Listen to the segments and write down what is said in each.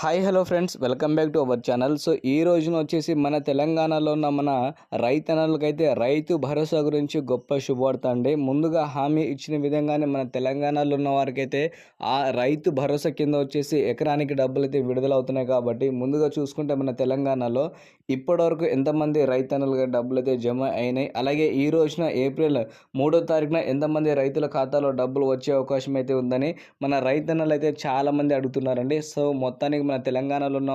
Hi hello friends welcome back to our channel so ఈ రోజున వచ్చేసి మన తెలంగాణలో ఉన్న మన రైతన్నలకైతే రైతు భరోసా గురించి గొప్ప శుభవార్త అండి. ముందుగా హామీ ఇచ్చిన విధంగానే మన తెలంగాణలో ఉన్న వారికైతే ఆ రైతు భరోసా కింద వచ్చేసి ఎకరానికి డబ్బులు అయితే విడుదలవుతున్నాయి కాబట్టి ముందుగా చూసుకుంటే మన తెలంగాణలో ఇప్పటివరకు ఎంతమంది రైతన్నలుగా డబ్బులు అయితే జమ అయినాయి. అలాగే ఈ రోజున ఏప్రిల్ మూడో తారీఖున ఎంతమంది రైతుల ఖాతాలో డబ్బులు వచ్చే అవకాశం అయితే ఉందని మన రైతన్నలు అయితే చాలామంది అడుగుతున్నారండి. సో మొత్తానికి మన తెలంగాణలో ఉన్న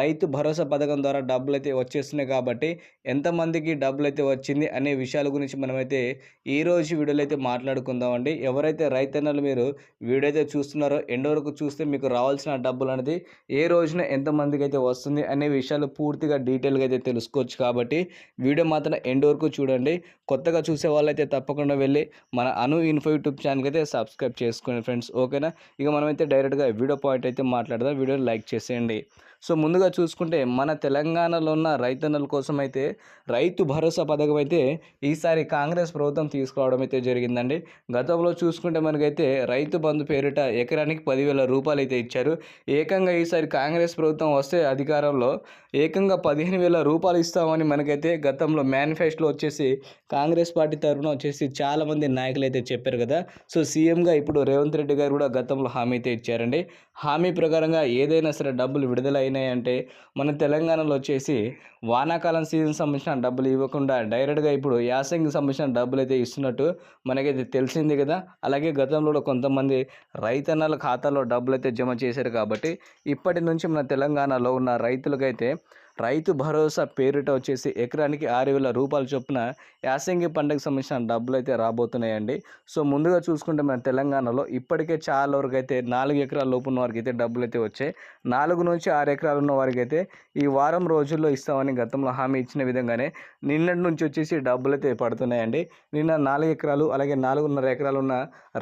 రైతు భరోసా పథకం ద్వారా డబ్బులు అయితే వచ్చేస్తున్నాయి కాబట్టి ఎంతమందికి డబ్బులు అయితే వచ్చింది అనే విషయాల గురించి మనమైతే ఈ రోజు వీడియోలో అయితే మాట్లాడుకుందామండి. ఎవరైతే రైతన్నలు మీరు వీడియో అయితే చూస్తున్నారో ఎండ్ వరకు చూస్తే మీకు రావాల్సిన డబ్బులు అనేది ఏ రోజున ఎంతమందికి అయితే వస్తుంది అనే విషయాలు పూర్తిగా డీటెయిల్గా అయితే తెలుసుకోవచ్చు కాబట్టి వీడియో మాత్రం ఎండ్ వరకు చూడండి. కొత్తగా చూసే వాళ్ళైతే తప్పకుండా వెళ్ళి మన అను ఇన్ఫో యూట్యూబ్ ఛానల్కి అయితే సబ్స్క్రైబ్ చేసుకోండి ఫ్రెండ్స్. ఓకేనా? ఇక మనమైతే డైరెక్ట్గా వీడియో పాయింట్ అయితే మాట్లాడదాం. వీడియో లైక్ చేసేయండి. సో ముందుగా చూసుకుంటే మన తెలంగాణలో ఉన్న రైతన్నల కోసం అయితే రైతు భరోసా పథకం అయితే ఈసారి కాంగ్రెస్ ప్రభుత్వం తీసుకురావడం అయితే జరిగిందండి. గతంలో చూసుకుంటే మనకైతే రైతు బంధు పేరిట ఎకరానికి పదివేల రూపాయలు అయితే ఇచ్చారు. ఏకంగా ఈసారి కాంగ్రెస్ ప్రభుత్వం వస్తే అధికారంలో ఏకంగా పదిహేను వేల రూపాయలు ఇస్తామని మనకైతే గతంలో మేనిఫెస్టోలో వచ్చేసి కాంగ్రెస్ పార్టీ తరఫున వచ్చేసి చాలామంది నాయకులు అయితే చెప్పారు కదా. సో సీఎంగా ఇప్పుడు రేవంత్ రెడ్డి గారు కూడా గతంలో హామీ అయితే ఇచ్చారండి. హామీ ప్రకారంగా ఏదైనా సరే డబ్బులు విడుదలైన అంటే మన తెలంగాణలో వచ్చేసి వానాకాలం సీజన్ సంబంధించిన డబ్బులు ఇవ్వకుండా డైరెక్ట్గా ఇప్పుడు యాసంగికి సంబంధించిన డబ్బులు అయితే ఇస్తున్నట్టు మనకైతే తెలిసింది కదా. అలాగే గతంలో కూడా కొంతమంది రైతన్నల ఖాతాలో డబ్బులు అయితే జమ చేశారు కాబట్టి ఇప్పటి నుంచి మన తెలంగాణలో ఉన్న రైతులకైతే రైతు భరోసా పేరిట వచ్చేసి ఎకరానికి ఆరు వేల రూపాయల చొప్పున యాసంగి పంటకు సంబంధించిన డబ్బులు అయితే రాబోతున్నాయండి. సో ముందుగా చూసుకుంటే మన తెలంగాణలో ఇప్పటికే చాలా వరకు అయితే నాలుగు ఎకరాల లోపు ఉన్న వారికి అయితే డబ్బులు అయితే వచ్చాయి. నాలుగు నుంచి ఆరు ఎకరాలు ఉన్న వారికి అయితే ఈ వారం రోజుల్లో ఇస్తామని గతంలో హామీ ఇచ్చిన విధంగానే నిన్నటి నుంచి వచ్చేసి డబ్బులు అయితే పడుతున్నాయండి. నిన్న నాలుగు ఎకరాలు అలాగే నాలుగున్నర ఎకరాలు ఉన్న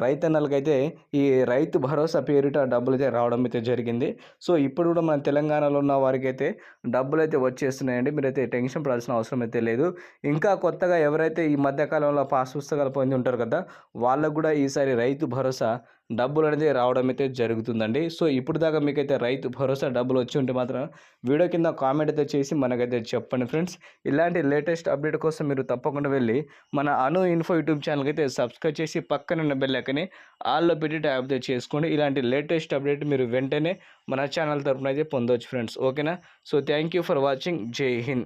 రైతన్నలకైతే ఈ రైతు భరోసా పేరిట డబ్బులు అయితే రావడం అయితే జరిగింది. సో ఇప్పుడు కూడా మన తెలంగాణలో ఉన్న వారికి అయితే డబ్బులు అయితే వచ్చేస్తున్నాయండి. మీరైతే టెన్షన్ పడాల్సిన అవసరం అయితే లేదు. ఇంకా కొత్తగా ఎవరైతే ఈ మధ్యకాలంలో పాస్ పుస్తకాలు పొంది ఉంటారు కదా వాళ్ళకు కూడా ఈసారి రైతు భరోసా డబ్బులు అనేది రావడం అయితే జరుగుతుందండి. సో ఇప్పుడు దాకా మీకైతే రైతు భరోసా డబ్బులు వచ్చి ఉంటే మాత్రం వీడియో కింద కామెంట్ అయితే చేసి మనకైతే చెప్పండి ఫ్రెండ్స్. ఇలాంటి లేటెస్ట్ అప్డేట్ కోసం మీరు తప్పకుండా వెళ్ళి మన అను ఇన్ఫో యూట్యూబ్ ఛానల్కి అయితే సబ్స్క్రైబ్ చేసి పక్కన ఉన్న బెల్ ఆల్లో పెట్టి ట్యాప్ అయితే చేసుకోండి. ఇలాంటి లేటెస్ట్ అప్డేట్ మీరు వెంటనే మన ఛానల్ తరపున అయితే పొందవచ్చు ఫ్రెండ్స్. ఓకేనా? So thank you for watching. Jai Hind.